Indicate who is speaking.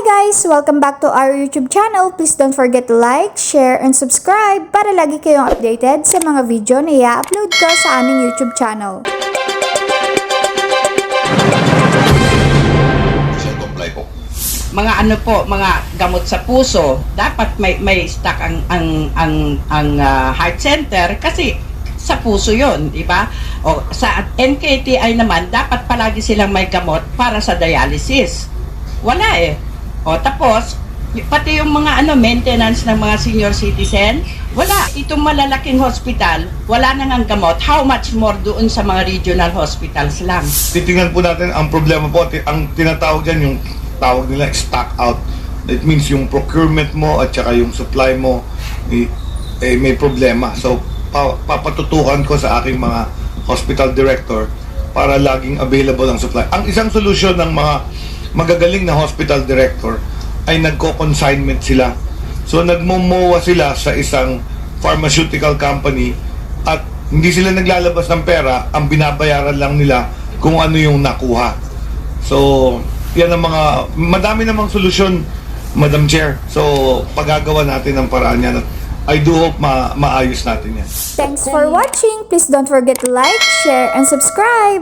Speaker 1: guys! Welcome back to our YouTube channel. Please don't forget to like, share, and subscribe para lagi kayong updated sa mga video na i-upload ko sa aming YouTube channel.
Speaker 2: Mga ano po, mga gamot sa puso, dapat may may stock ang ang ang ang ah, heart center kasi sa puso 'yon, di ba? O sa NKTI naman dapat palagi silang may gamot para sa dialysis. Wala eh. O tapos pati yung mga ano maintenance ng mga senior citizen, wala. Itong malalaking hospital, wala nang ang gamot. How much more doon sa mga regional hospitals lang?
Speaker 3: Titingnan po natin ang problema po, ang tinatawag dyan yung tawag nila stock out. That means yung procurement mo at saka yung supply mo eh, eh, may problema. So, pa- papatutukan ko sa aking mga hospital director para laging available ang supply. Ang isang solusyon ng mga magagaling na hospital director ay nagko-consignment sila. So, nagmomowa sila sa isang pharmaceutical company at hindi sila naglalabas ng pera, ang binabayaran lang nila kung ano yung nakuha. So, yan ang mga, madami namang solusyon, Madam Chair. So, pagagawa natin ang paraan yan at I do hope ma maayos natin yan.
Speaker 1: Thanks for watching! Please don't forget to like, share, and subscribe!